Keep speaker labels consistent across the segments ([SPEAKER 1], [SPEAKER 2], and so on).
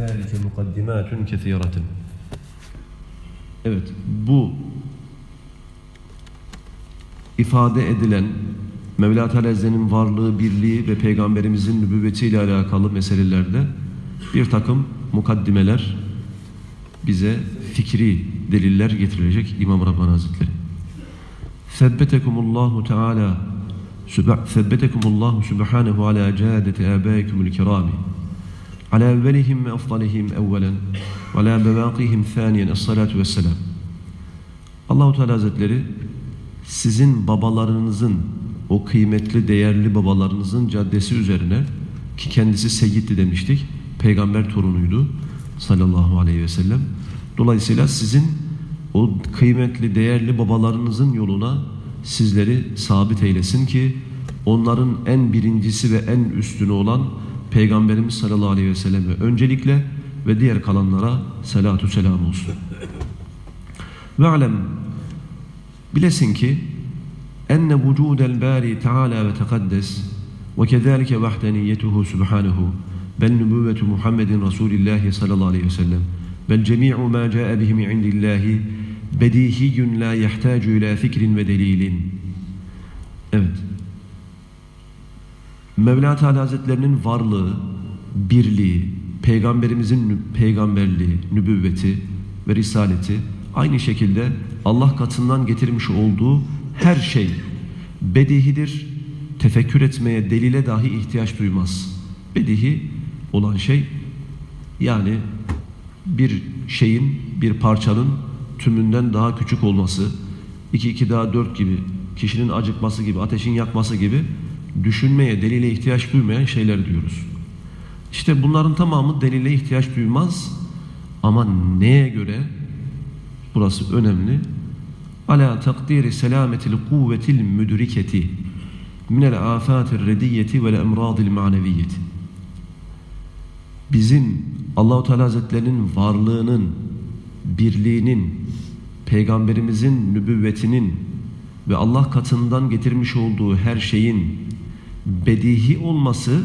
[SPEAKER 1] ذلك مقدمات كثيرة
[SPEAKER 2] Evet, bu ifade edilen Mevla Teala Hazretleri'nin varlığı, birliği ve Peygamberimizin nübüvvetiyle alakalı meselelerde bir takım mukaddimeler bize fikri deliller getirilecek İmam Rabbani Hazretleri. Sebbetekumullahu Teala Sebbetekumullahu Subhanahu ala cadeti abaikumul kirami على أولهم وأفضلهم أولا وعلى بواقيهم ثانيا الصلاة والسلام Allahu Teala Hazretleri sizin babalarınızın o kıymetli değerli babalarınızın caddesi üzerine ki kendisi Seyyid'di demiştik peygamber torunuydu sallallahu aleyhi ve sellem dolayısıyla sizin o kıymetli değerli babalarınızın yoluna sizleri sabit eylesin ki onların en birincisi ve en üstünü olan Peygamberimiz sallallahu aleyhi ve selleme öncelikle ve diğer kalanlara salatu selam olsun. Ve alem bilesin ki enne vücudel bari teala ve tekaddes ve kezalike vahdaniyetuhu subhanahu bel nübüvvetu Muhammedin Resulillahi sallallahu aleyhi ve sellem bel cemi'u ma ca'e bihi min indillahi bedihiyyun la yahtacu ila fikrin ve delilin. Evet. Mevla Teala Hazretlerinin varlığı, birliği, peygamberimizin peygamberliği, nübüvveti ve risaleti aynı şekilde Allah katından getirmiş olduğu her şey bedihidir. Tefekkür etmeye, delile dahi ihtiyaç duymaz. Bedihi olan şey yani bir şeyin, bir parçanın tümünden daha küçük olması, 2 2 daha 4 gibi, kişinin acıkması gibi, ateşin yakması gibi düşünmeye, delile ihtiyaç duymayan şeyler diyoruz. İşte bunların tamamı delile ihtiyaç duymaz ama neye göre? Burası önemli. Ala takdiri selametil kuvvetil müdriketi minel afatir rediyeti vel emradil maneviyeti. Bizim Allahu Teala Hazretlerinin varlığının, birliğinin, peygamberimizin nübüvvetinin ve Allah katından getirmiş olduğu her şeyin bedihi olması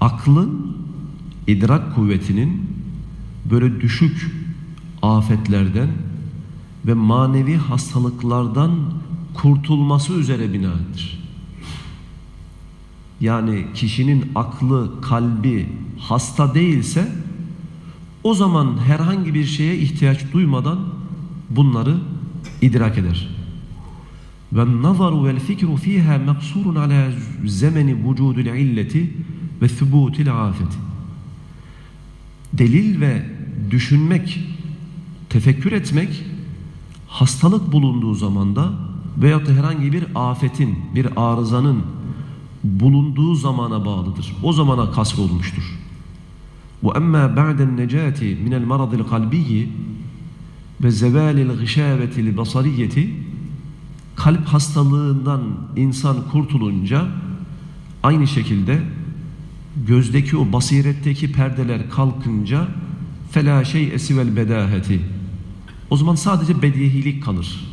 [SPEAKER 2] aklın idrak kuvvetinin böyle düşük afetlerden ve manevi hastalıklardan kurtulması üzere binadır. Yani kişinin aklı, kalbi hasta değilse o zaman herhangi bir şeye ihtiyaç duymadan bunları idrak eder. Ve nazaru vel fikru fiha maksurun ala zemeni vücudul illeti ve thubutil afeti. Delil ve düşünmek, tefekkür etmek hastalık bulunduğu zamanda veyahut da herhangi bir afetin, bir arızanın bulunduğu zamana bağlıdır. O zamana kasr olmuştur. Ba'den necati minel maradil kalbiyyi ve zevalil gışavetil basariyeti kalp hastalığından insan kurtulunca aynı şekilde gözdeki o basiretteki perdeler kalkınca fela şey esivel bedaheti o zaman sadece bedihilik kalır.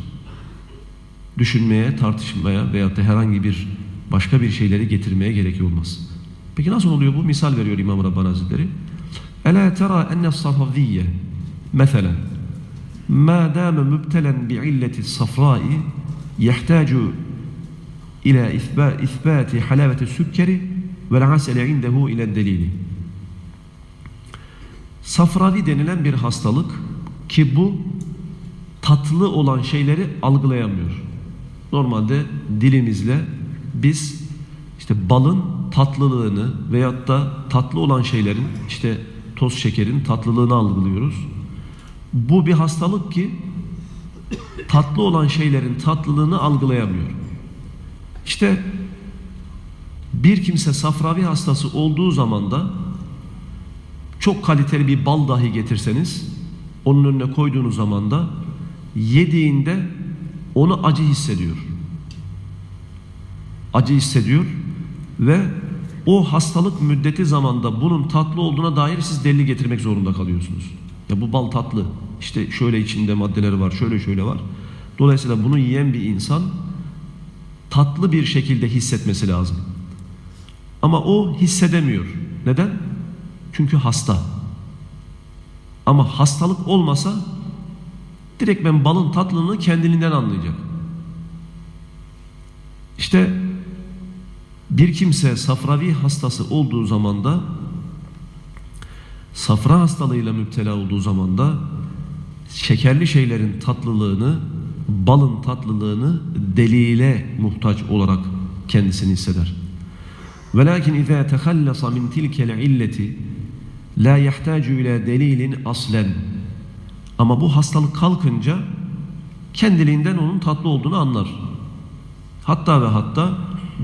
[SPEAKER 2] Düşünmeye, tartışmaya veyahut da herhangi bir başka bir şeyleri getirmeye gerek olmaz. Peki nasıl oluyor bu? Misal veriyor İmam Rabbani Hazretleri. Ela tera enne safaviyye mesela ma dame mübtelen bi illeti safrai yahtacu ila isbati halaveti sükkeri ve asele indehu ile delili. Safravi denilen bir hastalık ki bu tatlı olan şeyleri algılayamıyor. Normalde dilimizle biz işte balın tatlılığını veyahut da tatlı olan şeylerin işte toz şekerin tatlılığını algılıyoruz. Bu bir hastalık ki tatlı olan şeylerin tatlılığını algılayamıyor. İşte bir kimse safravi hastası olduğu zaman da çok kaliteli bir bal dahi getirseniz onun önüne koyduğunuz zaman da yediğinde onu acı hissediyor. Acı hissediyor ve o hastalık müddeti zamanda bunun tatlı olduğuna dair siz delil getirmek zorunda kalıyorsunuz. Ya bu bal tatlı. İşte şöyle içinde maddeleri var, şöyle şöyle var. Dolayısıyla bunu yiyen bir insan tatlı bir şekilde hissetmesi lazım. Ama o hissedemiyor. Neden? Çünkü hasta. Ama hastalık olmasa direkt ben balın tatlılığını kendiliğinden anlayacak. İşte bir kimse safravi hastası olduğu zaman da safra hastalığıyla müptela olduğu zaman da şekerli şeylerin tatlılığını, balın tatlılığını delile muhtaç olarak kendisini hisseder. Velakin izâ tehallasa min tilkel illeti la yahtacu ila delilin aslen. Ama bu hastalık kalkınca kendiliğinden onun tatlı olduğunu anlar. Hatta ve hatta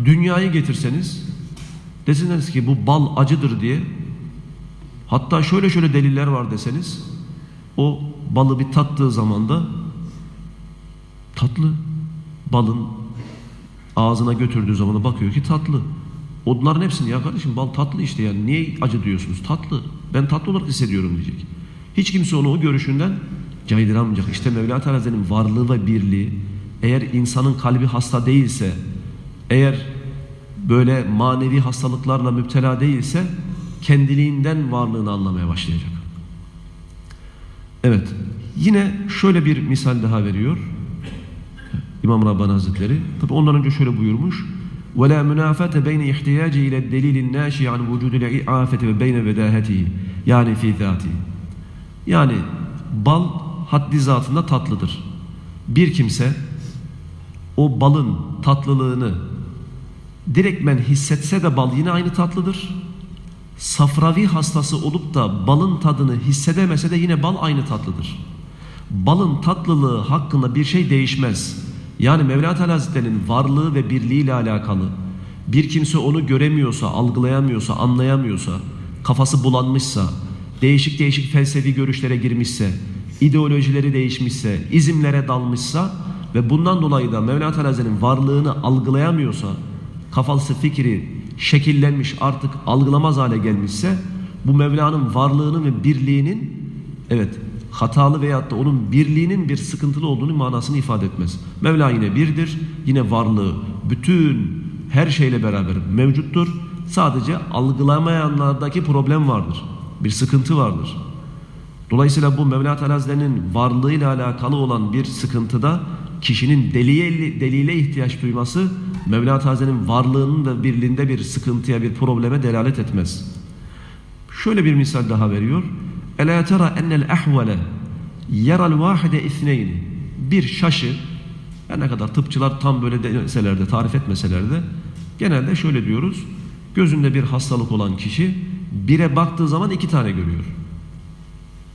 [SPEAKER 2] dünyayı getirseniz deseniz ki bu bal acıdır diye hatta şöyle şöyle deliller var deseniz o balı bir tattığı zaman da tatlı balın ağzına götürdüğü zaman da bakıyor ki tatlı. Onların hepsini ya kardeşim bal tatlı işte yani niye acı diyorsunuz? Tatlı. Ben tatlı olarak hissediyorum diyecek. Hiç kimse onu o görüşünden caydıramayacak. İşte Mevla Teala Hazretleri'nin varlığı ve birliği eğer insanın kalbi hasta değilse eğer böyle manevi hastalıklarla müptela değilse kendiliğinden varlığını anlamaya başlayacak. Evet. Yine şöyle bir misal daha veriyor. İmam Rabbani Hazretleri. Tabi ondan önce şöyle buyurmuş. وَلَا مُنَافَةَ بَيْنِ اِحْتِيَاجِ اِلَى الدَّلِيلِ النَّاشِ عَنْ وُجُودِ الْاِعَافَةِ وَبَيْنَ وَدَاهَتِهِ Yani fi ذَاتِهِ Yani bal haddi zatında tatlıdır. Bir kimse o balın tatlılığını direktmen hissetse de bal yine aynı tatlıdır. Safravi hastası olup da balın tadını hissedemese de yine bal aynı tatlıdır. Balın tatlılığı hakkında bir şey değişmez. Yani Mevla Teala Hazretleri'nin varlığı ve birliği ile alakalı bir kimse onu göremiyorsa, algılayamıyorsa, anlayamıyorsa, kafası bulanmışsa, değişik değişik felsefi görüşlere girmişse, ideolojileri değişmişse, izimlere dalmışsa ve bundan dolayı da Mevla Teala Hazretleri'nin varlığını algılayamıyorsa, kafası fikri şekillenmiş artık algılamaz hale gelmişse bu Mevla'nın varlığının ve birliğinin evet hatalı veyahut da onun birliğinin bir sıkıntılı olduğunu manasını ifade etmez. Mevla yine birdir, yine varlığı bütün her şeyle beraber mevcuttur. Sadece algılamayanlardaki problem vardır. Bir sıkıntı vardır. Dolayısıyla bu Mevla Teala Hazretleri'nin varlığıyla alakalı olan bir sıkıntıda kişinin deliye, delile ihtiyaç duyması Mevla Teala Hazretleri'nin varlığının da birliğinde bir sıkıntıya, bir probleme delalet etmez. Şöyle bir misal daha veriyor. Ela tera enel ahvale yeral vahide isneyn. Bir şaşı her ne kadar tıpçılar tam böyle deseler de tarif etmeseler de genelde şöyle diyoruz. Gözünde bir hastalık olan kişi bire baktığı zaman iki tane görüyor.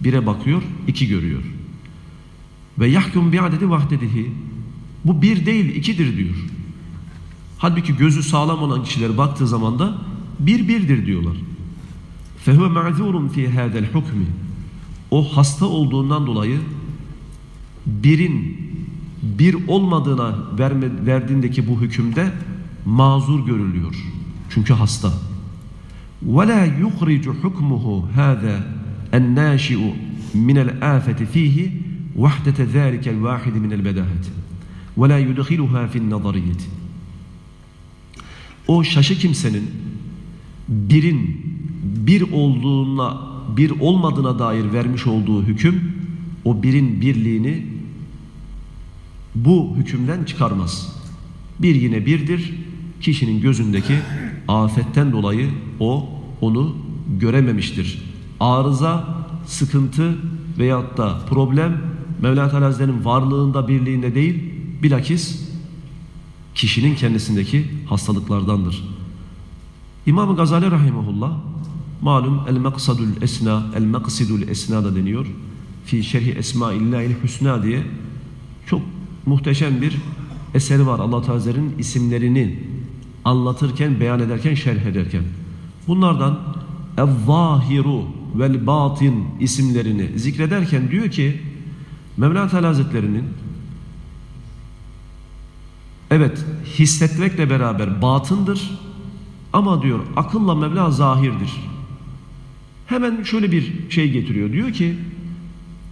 [SPEAKER 2] Bire bakıyor, iki görüyor. Ve yahkum bi adedi vahdedihi. Bu bir değil, ikidir diyor. Halbuki gözü sağlam olan kişiler baktığı zaman da bir birdir diyorlar. فَهُوَ مَعْذُورٌ فِي هَذَا الْحُكْمِ O hasta olduğundan dolayı birin bir olmadığına verme, verdiğindeki bu hükümde mazur görülüyor. Çünkü hasta. وَلَا يُخْرِجُ حُكْمُهُ هَذَا النَّاشِئُ مِنَ الْآفَةِ ف۪يهِ وَحْدَةَ ذَٰلِكَ الْوَاحِدِ مِنَ الْبَدَاهَةِ وَلَا يُدْخِلُهَا فِي النَّظَرِيَّةِ o şaşı kimsenin birin bir olduğuna, bir olmadığına dair vermiş olduğu hüküm o birin birliğini bu hükümden çıkarmaz. Bir yine birdir. Kişinin gözündeki afetten dolayı o onu görememiştir. Arıza, sıkıntı veyahut da problem Mevla Teala varlığında, birliğinde değil, bilakis kişinin kendisindeki hastalıklardandır. İmam Gazali Rahimahullah malum el maksadul esna el maksidul esna da deniyor. Fi şerhi esmaillahil hüsna diye çok muhteşem bir eseri var Allah Teala'nın isimlerini anlatırken, beyan ederken, şerh ederken. Bunlardan el-zahiru vel batin isimlerini zikrederken diyor ki Mevla Teala Hazretleri'nin evet hissetmekle beraber batındır ama diyor akılla Mevla zahirdir. Hemen şöyle bir şey getiriyor. Diyor ki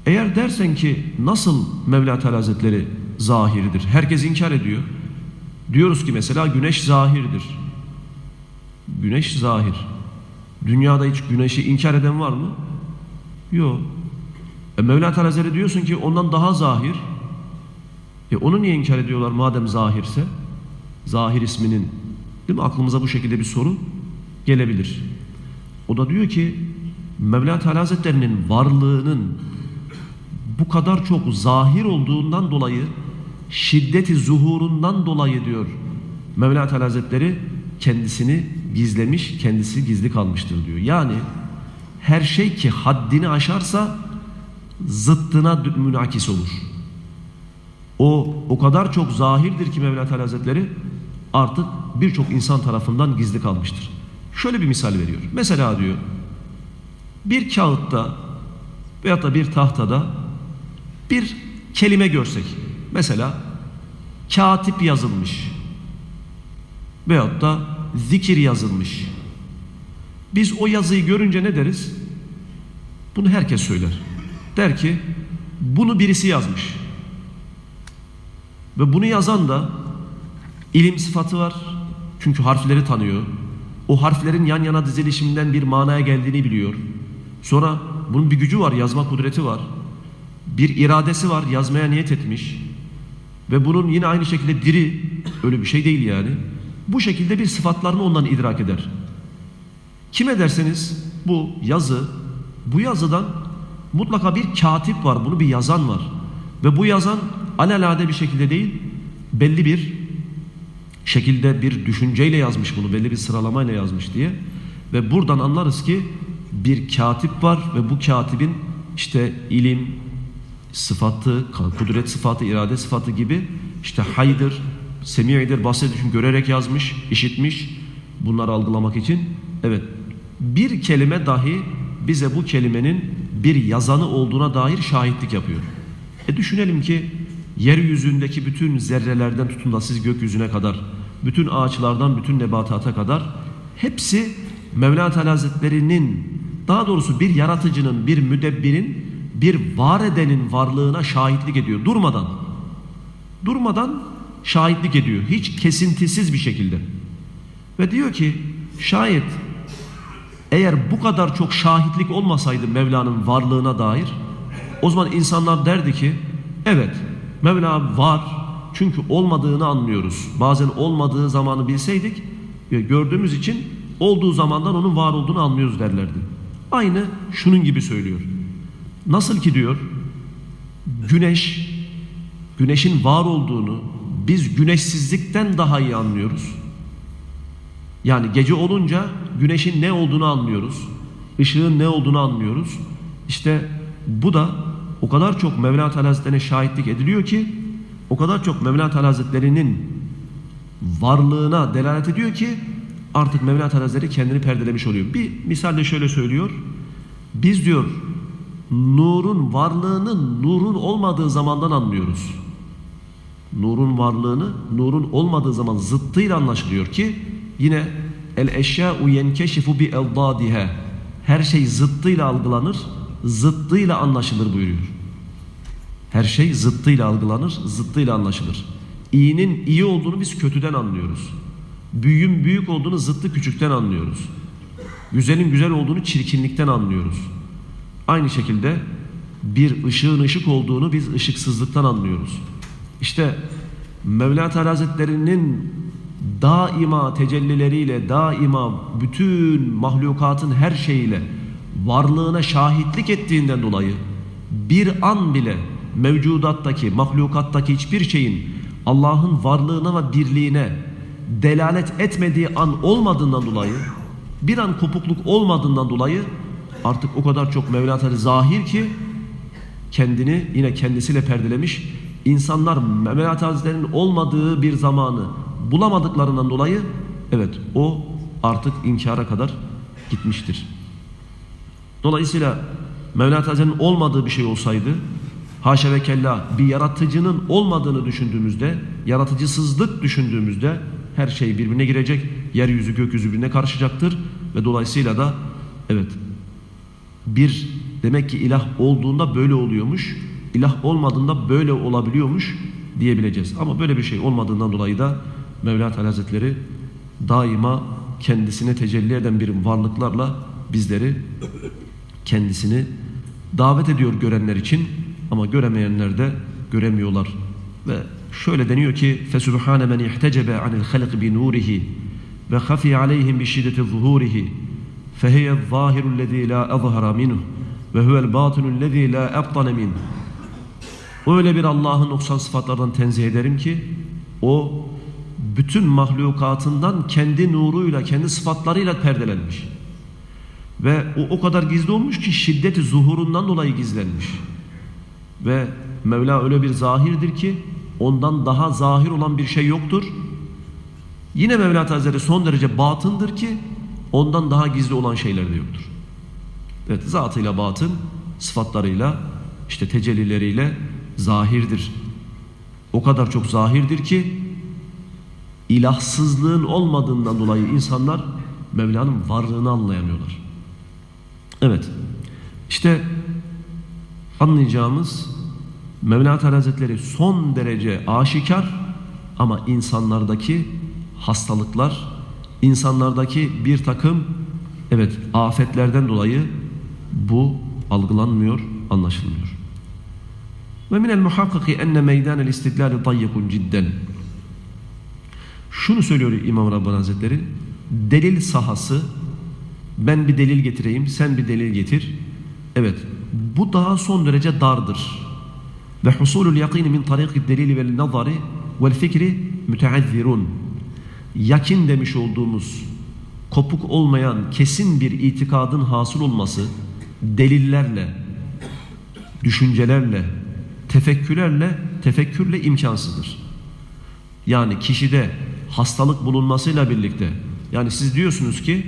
[SPEAKER 2] eğer dersen ki nasıl Mevla Teala Hazretleri zahirdir? Herkes inkar ediyor. Diyoruz ki mesela güneş zahirdir. Güneş zahir. Dünyada hiç güneşi inkar eden var mı? Yok. E Mevla Teala Hazretleri diyorsun ki ondan daha zahir. E onu niye inkar ediyorlar madem zahirse? Zahir isminin değil mi? Aklımıza bu şekilde bir soru gelebilir. O da diyor ki Mevla Teala Hazretlerinin varlığının bu kadar çok zahir olduğundan dolayı şiddeti zuhurundan dolayı diyor Mevla Teala Hazretleri kendisini gizlemiş, kendisi gizli kalmıştır diyor. Yani her şey ki haddini aşarsa zıttına münakis olur. O o kadar çok zahirdir ki Mevla Teala Hazretleri artık birçok insan tarafından gizli kalmıştır. Şöyle bir misal veriyor. Mesela diyor bir kağıtta veyahut da bir tahtada bir kelime görsek. Mesela katip yazılmış veyahut da zikir yazılmış. Biz o yazıyı görünce ne deriz? Bunu herkes söyler. Der ki bunu birisi yazmış. Ve bunu yazan da ilim sıfatı var. Çünkü harfleri tanıyor. O harflerin yan yana dizilişinden bir manaya geldiğini biliyor. Sonra bunun bir gücü var, yazma kudreti var. Bir iradesi var, yazmaya niyet etmiş. Ve bunun yine aynı şekilde diri, öyle bir şey değil yani. Bu şekilde bir sıfatlarını ondan idrak eder. Kime derseniz bu yazı, bu yazıdan mutlaka bir katip var, bunu bir yazan var. Ve bu yazan alelade bir şekilde değil, belli bir şekilde bir düşünceyle yazmış bunu, belli bir sıralamayla yazmış diye. Ve buradan anlarız ki bir katip var ve bu katibin işte ilim, sıfatı, kudret sıfatı, irade sıfatı gibi işte haydır, semi'idir, basirdir çünkü görerek yazmış, işitmiş bunları algılamak için. Evet bir kelime dahi bize bu kelimenin bir yazanı olduğuna dair şahitlik yapıyor. E düşünelim ki yeryüzündeki bütün zerrelerden tutun da siz gökyüzüne kadar, bütün ağaçlardan bütün nebatata kadar hepsi Mevla Teala Hazretleri'nin daha doğrusu bir yaratıcının, bir müdebbirin, bir var edenin varlığına şahitlik ediyor durmadan. Durmadan şahitlik ediyor. Hiç kesintisiz bir şekilde. Ve diyor ki şayet eğer bu kadar çok şahitlik olmasaydı Mevla'nın varlığına dair o zaman insanlar derdi ki evet Mevla var çünkü olmadığını anlıyoruz. Bazen olmadığı zamanı bilseydik gördüğümüz için olduğu zamandan onun var olduğunu anlıyoruz derlerdi. Aynı şunun gibi söylüyor. Nasıl ki diyor güneş güneşin var olduğunu biz güneşsizlikten daha iyi anlıyoruz. Yani gece olunca güneşin ne olduğunu anlıyoruz. Işığın ne olduğunu anlıyoruz. İşte bu da o kadar çok Mevla Teala Hazretleri'ne şahitlik ediliyor ki o kadar çok Mevla Teala Hazretleri'nin varlığına delalet ediyor ki artık Mevla Teala Hazretleri kendini perdelemiş oluyor. Bir misalle şöyle söylüyor. Biz diyor nurun varlığını nurun olmadığı zamandan anlıyoruz. Nurun varlığını nurun olmadığı zaman zıttıyla anlaşılıyor ki yine el eşya'u yenkeşifu bi eldadiha her şey zıttıyla algılanır, zıttıyla anlaşılır buyuruyor. Her şey zıttıyla algılanır, zıttıyla anlaşılır. İyinin iyi olduğunu biz kötüden anlıyoruz. Büyüğün büyük olduğunu zıttı küçükten anlıyoruz. Güzelin güzel olduğunu çirkinlikten anlıyoruz. Aynı şekilde bir ışığın ışık olduğunu biz ışıksızlıktan anlıyoruz. İşte Mevla Teala Hazretleri'nin daima tecellileriyle, daima bütün mahlukatın her şeyiyle varlığına şahitlik ettiğinden dolayı bir an bile mevcudattaki, mahlukattaki hiçbir şeyin Allah'ın varlığına ve birliğine delalet etmediği an olmadığından dolayı bir an kopukluk olmadığından dolayı artık o kadar çok Mevla zahir ki kendini yine kendisiyle perdelemiş. İnsanlar Mevla Teala Hazretleri'nin olmadığı bir zamanı bulamadıklarından dolayı evet o artık inkara kadar gitmiştir. Dolayısıyla Mevla Teala Hazretleri'nin olmadığı bir şey olsaydı haşa ve kella bir yaratıcının olmadığını düşündüğümüzde yaratıcısızlık düşündüğümüzde her şey birbirine girecek. Yeryüzü gökyüzü birbirine karışacaktır ve dolayısıyla da evet bir demek ki ilah olduğunda böyle oluyormuş. ilah olmadığında böyle olabiliyormuş diyebileceğiz. Ama böyle bir şey olmadığından dolayı da Mevla Teala Hazretleri daima kendisine tecelli eden bir varlıklarla bizleri kendisini davet ediyor görenler için ama göremeyenler de göremiyorlar. Ve şöyle deniyor ki فَسُبْحَانَ مَنْ اِحْتَجَبَ عَنِ الْخَلْقِ بِنُورِهِ وَخَفِيَ عَلَيْهِمْ بِشِدَّةِ ظُهُورِهِ فَهِيَ الظَّاهِرُ الَّذ۪ي لَا أَظْهَرَ مِنْهُ وَهُوَ الْبَاطِنُ الَّذ۪ي لَا أَبْطَنَ مِنْهُ Öyle bir Allah'ın noksan sıfatlardan tenzih ederim ki o bütün mahlukatından kendi nuruyla, kendi sıfatlarıyla perdelenmiş. Ve o o kadar gizli olmuş ki şiddeti zuhurundan dolayı gizlenmiş. Ve Mevla öyle bir zahirdir ki ondan daha zahir olan bir şey yoktur. Yine Mevla Hazretleri son derece batındır ki ondan daha gizli olan şeyler de yoktur. Evet zatıyla batın, sıfatlarıyla, işte tecellileriyle zahirdir. O kadar çok zahirdir ki ilahsızlığın olmadığından dolayı insanlar Mevla'nın varlığını anlayamıyorlar. Evet. İşte anlayacağımız Mevla Teala Hazretleri son derece aşikar ama insanlardaki hastalıklar, insanlardaki bir takım evet afetlerden dolayı bu algılanmıyor, anlaşılmıyor. Ve minel muhakkaki enne meydanel istidlali dayyikun cidden. Şunu söylüyor İmam Rabbani Hazretleri. Delil sahası ben bir delil getireyim, sen bir delil getir. Evet, bu daha son derece dardır. Ve husulul yakini min tariki delili vel nazari vel fikri müteazzirun. Yakin demiş olduğumuz kopuk olmayan kesin bir itikadın hasıl olması delillerle, düşüncelerle, tefekkürlerle, tefekkürle imkansızdır. Yani kişide hastalık bulunmasıyla birlikte yani siz diyorsunuz ki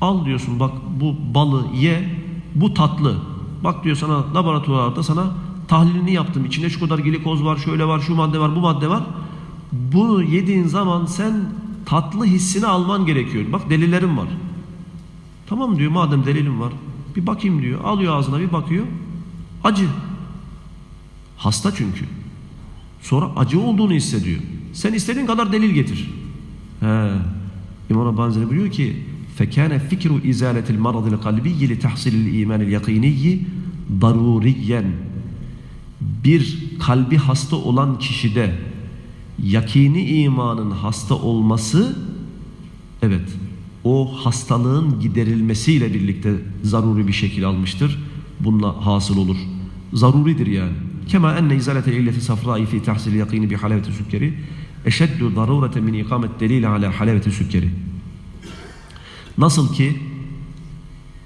[SPEAKER 2] al diyorsun bak bu balı ye bu tatlı. Bak diyor sana laboratuvarda sana tahlilini yaptım. İçinde şu kadar glikoz var, şöyle var, şu madde var, bu madde var. Bunu yediğin zaman sen tatlı hissini alman gerekiyor. Bak delillerim var. Tamam diyor madem delilim var. Bir bakayım diyor. Alıyor ağzına bir bakıyor. Acı. Hasta çünkü. Sonra acı olduğunu hissediyor. Sen istediğin kadar delil getir. He. İmam Rabbani buyuruyor ki فَكَانَ فِكْرُ اِزَالَةِ الْمَرَضِ الْقَلْبِيِّ لِتَحْصِلِ الْا۪يمَانِ الْيَقِينِيِّ ضَرُورِيًّا Bir kalbi hasta olan kişide yakini imanın hasta olması evet o hastalığın giderilmesiyle birlikte zaruri bir şekil almıştır. Bununla hasıl olur. Zaruridir yani. Kema enne izalete illeti safrai fi tahsil yakini bi halaveti sükkeri eşeddu darurete min ikamet delil ala halaveti sükkeri. Nasıl ki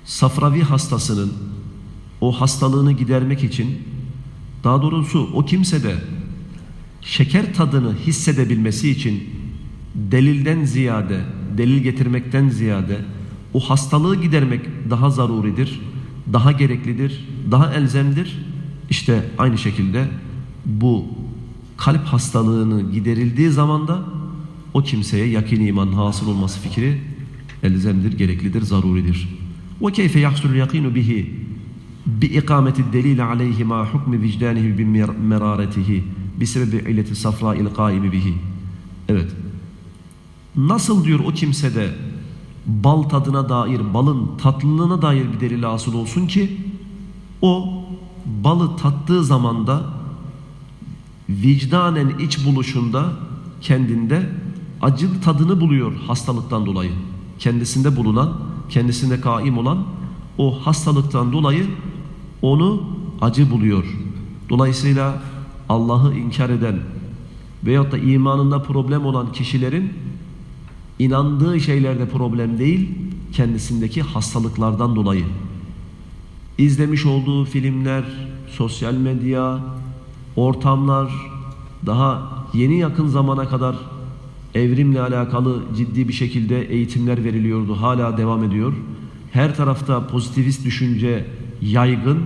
[SPEAKER 2] safravi hastasının o hastalığını gidermek için daha doğrusu o kimsede şeker tadını hissedebilmesi için delilden ziyade, delil getirmekten ziyade o hastalığı gidermek daha zaruridir, daha gereklidir, daha elzemdir. İşte aynı şekilde bu kalp hastalığını giderildiği zaman da o kimseye yakin iman hasıl olması fikri elzemdir, gereklidir, zaruridir. Ve keyfe yahsulul yakinu bihi bi ikameti delil aleyhi ma hukmi vicdanihi bi meraretihi bi sebebi illeti safra il kaimi bihi. Evet. Nasıl diyor o kimsede bal tadına dair, balın tatlılığına dair bir delil asıl olsun ki o balı tattığı zamanda vicdanen iç buluşunda kendinde acı tadını buluyor hastalıktan dolayı. Kendisinde bulunan, kendisinde kaim olan o hastalıktan dolayı onu acı buluyor. Dolayısıyla Allah'ı inkar eden veyahut da imanında problem olan kişilerin inandığı şeylerde problem değil, kendisindeki hastalıklardan dolayı. İzlemiş olduğu filmler, sosyal medya, ortamlar, daha yeni yakın zamana kadar evrimle alakalı ciddi bir şekilde eğitimler veriliyordu. Hala devam ediyor. Her tarafta pozitivist düşünce yaygın.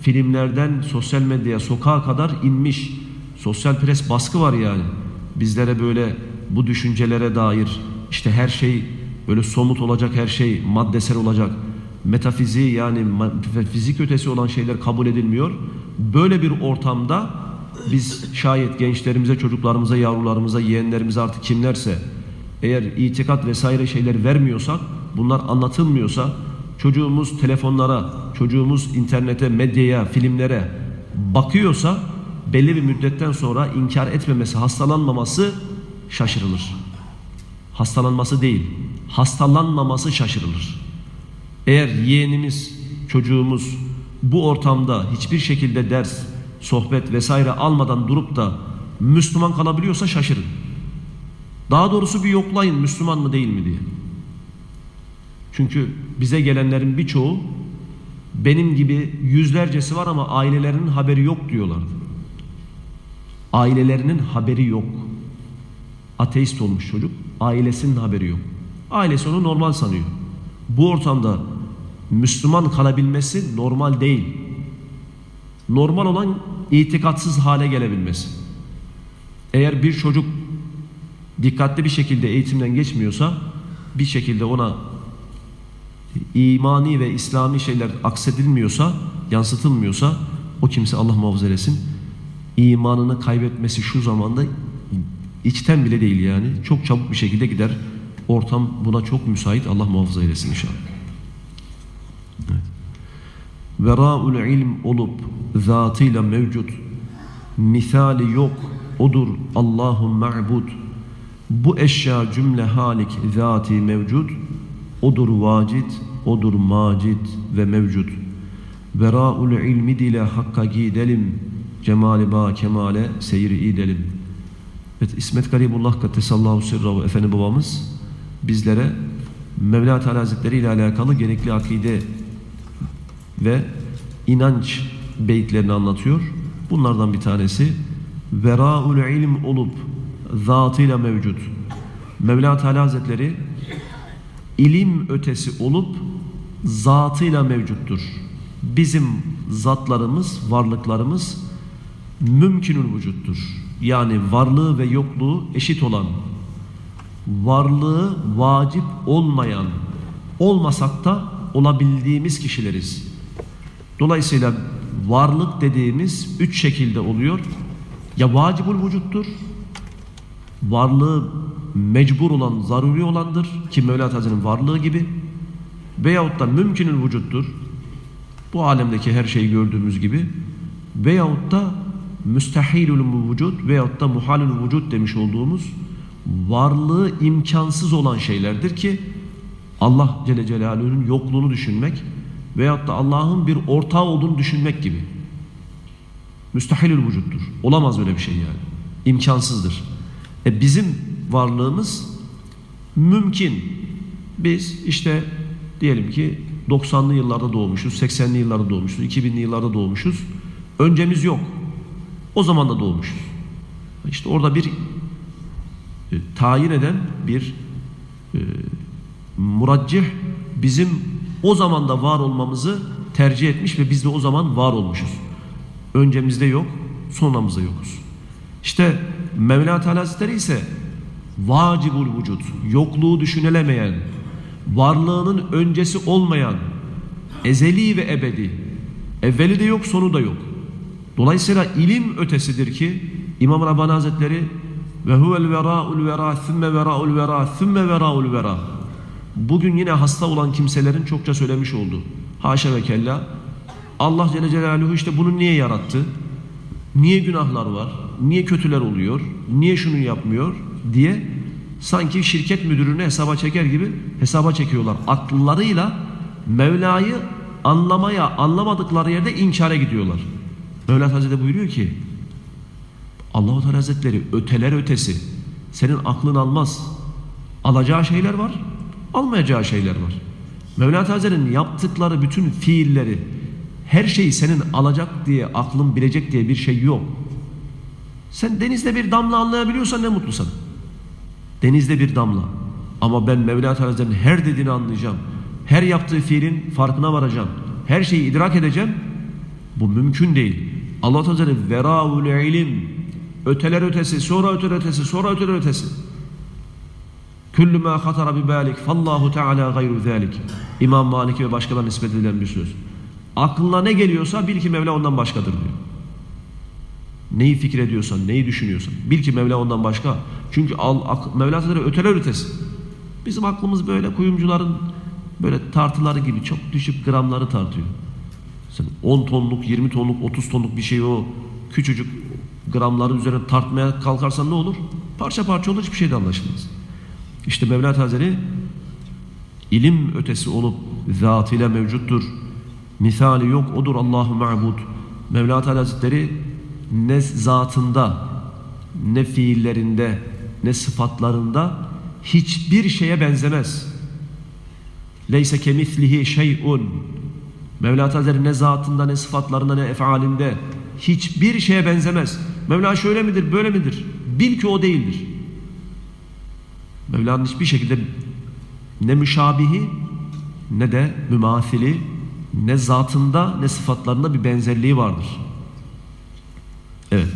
[SPEAKER 2] Filmlerden sosyal medyaya, sokağa kadar inmiş. Sosyal pres baskı var yani. Bizlere böyle bu düşüncelere dair işte her şey böyle somut olacak, her şey maddesel olacak. Metafizi yani fizik ötesi olan şeyler kabul edilmiyor. Böyle bir ortamda biz şayet gençlerimize, çocuklarımıza, yavrularımıza, yeğenlerimize artık kimlerse eğer itikat vesaire şeyler vermiyorsak, bunlar anlatılmıyorsa, çocuğumuz telefonlara, çocuğumuz internete, medyaya, filmlere bakıyorsa belli bir müddetten sonra inkar etmemesi, hastalanmaması şaşırılır. Hastalanması değil, hastalanmaması şaşırılır. Eğer yeğenimiz, çocuğumuz bu ortamda hiçbir şekilde ders, sohbet vesaire almadan durup da Müslüman kalabiliyorsa şaşırın. Daha doğrusu bir yoklayın Müslüman mı değil mi diye. Çünkü bize gelenlerin birçoğu benim gibi yüzlercesi var ama ailelerinin haberi yok diyorlardı. Ailelerinin haberi yok. Ateist olmuş çocuk, ailesinin haberi yok. Ailesi onu normal sanıyor. Bu ortamda Müslüman kalabilmesi normal değil. Normal olan itikatsız hale gelebilmesi. Eğer bir çocuk dikkatli bir şekilde eğitimden geçmiyorsa bir şekilde ona imani ve İslami şeyler aksedilmiyorsa, yansıtılmıyorsa o kimse Allah muhafaza eylesin imanını kaybetmesi şu zamanda içten bile değil yani. Çok çabuk bir şekilde gider. Ortam buna çok müsait. Allah muhafaza eylesin inşallah. Evet. Vera'ul ilm olup zatıyla mevcut. Misali yok. Odur Allah'ın ma'bud. Bu eşya cümle halik zati mevcut. Odur vacid, odur macid ve mevcut. Vera'ul ilmi dile hakka gidelim. Cemali ba kemale seyri edelim. Evet İsmet Garibullah Kattesallahu Sirrahu Efendi babamız bizlere Mevla Teala Hazretleri ile alakalı gerekli akide ve inanç beyitlerini anlatıyor. Bunlardan bir tanesi Veraul ilm olup zatıyla mevcut. Mevla Teala Hazretleri ilim ötesi olup zatıyla mevcuttur. Bizim zatlarımız, varlıklarımız mümkünül vücuttur. Yani varlığı ve yokluğu eşit olan, varlığı vacip olmayan, olmasak da olabildiğimiz kişileriz. Dolayısıyla varlık dediğimiz üç şekilde oluyor. Ya vacibul vücuttur, varlığı mecbur olan, zaruri olandır ki Mevla Hazretleri'nin varlığı gibi veyahut da mümkünül vücuttur. Bu alemdeki her şeyi gördüğümüz gibi veyahut da müstehilül vücut veyahut da muhalül vücut demiş olduğumuz varlığı imkansız olan şeylerdir ki Allah Celle Celaluhu'nun yokluğunu düşünmek veyahut da Allah'ın bir ortağı olduğunu düşünmek gibi. Müstehilül vücuttur. Olamaz öyle bir şey yani. İmkansızdır. E bizim varlığımız mümkün. Biz işte diyelim ki 90'lı yıllarda doğmuşuz, 80'li yıllarda doğmuşuz, 2000'li yıllarda doğmuşuz. Öncemiz yok. O zaman da doğmuşuz. İşte orada bir e, tayin eden bir e, muraccih bizim o zaman da var olmamızı tercih etmiş ve biz de o zaman var olmuşuz. Öncemizde yok, sonramızda yokuz. İşte Mevla Teala Hazretleri ise vacibul vücut, yokluğu düşünülemeyen, varlığının öncesi olmayan, ezeli ve ebedi, evveli de yok, sonu da yok. Dolayısıyla ilim ötesidir ki İmam Rabbani Hazretleri ve huvel vera'ul vera thümme vera'ul vera thümme vera'ul vera bugün yine hasta olan kimselerin çokça söylemiş oldu. Haşa ve kella Allah Celle Celaluhu işte bunu niye yarattı? Niye günahlar var? Niye kötüler oluyor? Niye şunu yapmıyor? diye sanki şirket müdürünü hesaba çeker gibi hesaba çekiyorlar. Akıllarıyla Mevla'yı anlamaya, anlamadıkları yerde inkara gidiyorlar. Mevla Hazretleri buyuruyor ki Allahu Teala Hazretleri öteler ötesi senin aklın almaz. Alacağı şeyler var, almayacağı şeyler var. Mevla Hazretleri'nin yaptıkları bütün fiilleri her şeyi senin alacak diye aklın bilecek diye bir şey yok. Sen denizde bir damla anlayabiliyorsan ne mutlu sana. Denizde bir damla. Ama ben Mevla Hazretleri'nin her dediğini anlayacağım. Her yaptığı fiilin farkına varacağım. Her şeyi idrak edeceğim. Bu mümkün değil. Allah Teala veraul ilim öteler ötesi, sonra öteler ötesi, sonra öteler ötesi. Küllü ma hatara bi balik fallahu teala gayru zalik. İmam Malik ve başkalarına nispet edilen bir söz. Aklına ne geliyorsa bil ki Mevla ondan başkadır diyor. Neyi fikir ediyorsan, neyi düşünüyorsan bil ki Mevla ondan başka. Çünkü al, ak, Mevla Teala öteler ötesi. Bizim aklımız böyle kuyumcuların böyle tartıları gibi çok düşük gramları tartıyor. Sen 10 tonluk, 20 tonluk, 30 tonluk bir şeyi o küçücük gramları üzerine tartmaya kalkarsan ne olur? Parça parça olur hiçbir şey de anlaşılmaz. İşte Mevla Hazretleri ilim ötesi olup zatıyla mevcuttur. Misali yok odur Allahu ma'bud. Mevla Hazretleri ne zatında ne fiillerinde ne sıfatlarında hiçbir şeye benzemez. Leyse kemislihi şey'un. Mevla Hazretleri ne zatında ne sıfatlarında ne efalinde hiçbir şeye benzemez. Mevla şöyle midir böyle midir? Bil ki o değildir. Mevla'nın hiçbir şekilde ne müşabihi ne de mümathili ne zatında ne sıfatlarında bir benzerliği vardır. Evet.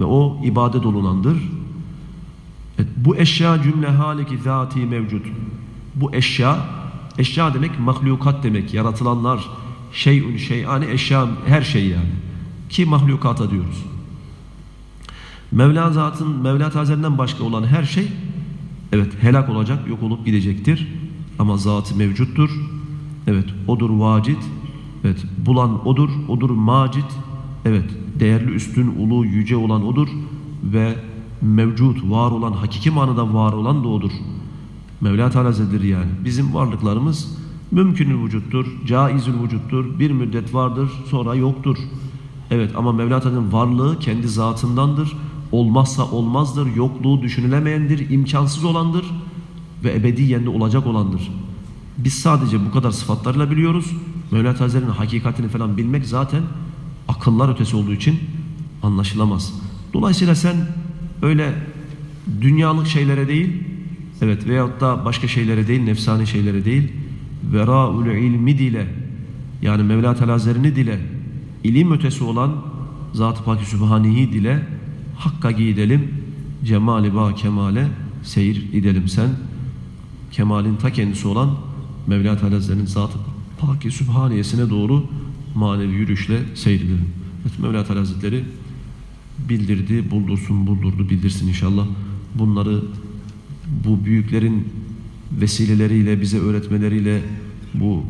[SPEAKER 2] Ve o ibadet olunandır. Evet, bu eşya cümle haliki zati mevcut. Bu eşya, eşya demek mahlukat demek, yaratılanlar, şeyün şeyani eşya, her şey yani. Ki mahlukata diyoruz. Mevla zatın, Mevla Hazretlerinden başka olan her şey evet helak olacak, yok olup gidecektir. Ama zatı mevcuttur. Evet, odur vacid. Evet, bulan odur, odur macit. Evet, değerli, üstün, ulu, yüce olan odur ve mevcut, var olan, hakiki manada var olan da odur. Mevla Teala Hazretleri yani. Bizim varlıklarımız mümkünül vücuttur, caizül vücuttur, bir müddet vardır, sonra yoktur. Evet ama Mevla Teala'nın varlığı kendi zatındandır. Olmazsa olmazdır, yokluğu düşünülemeyendir, imkansız olandır ve ebediyen de olacak olandır. Biz sadece bu kadar sıfatlarla biliyoruz. Mevla Hazretleri'nin hakikatini falan bilmek zaten akıllar ötesi olduğu için anlaşılamaz. Dolayısıyla sen öyle dünyalık şeylere değil, evet veyahut da başka şeylere değil, nefsani şeylere değil, veraul ilmi dile, yani Mevla Hazretlerini dile, ilim ötesi olan Zat-ı Pak Sübhanihi dile, hakka gidelim, cemali ba kemale seyir edelim sen. Kemalin ta kendisi olan Mevla Teala Hazretleri'nin Zat-ı Pak Sübhaniyesine doğru manevi yürüyüşle seyredelim. Evet, Mevla Teala Hazretleri bildirdi, buldursun, buldurdu, bildirsin inşallah. Bunları bu büyüklerin vesileleriyle, bize öğretmeleriyle bu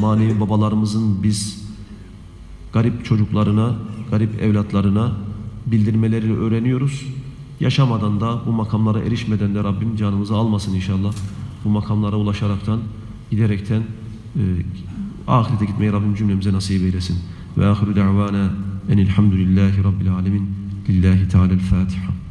[SPEAKER 2] manevi babalarımızın biz garip çocuklarına, garip evlatlarına bildirmelerini öğreniyoruz. Yaşamadan da bu makamlara erişmeden de Rabbim canımızı almasın inşallah. Bu makamlara ulaşaraktan, giderekten e, ahirete gitmeyi Rabbim cümlemize nasip eylesin. Ve ahiru da'vana enilhamdülillahi rabbil alemin. Lillahi Teala'l-Fatiha.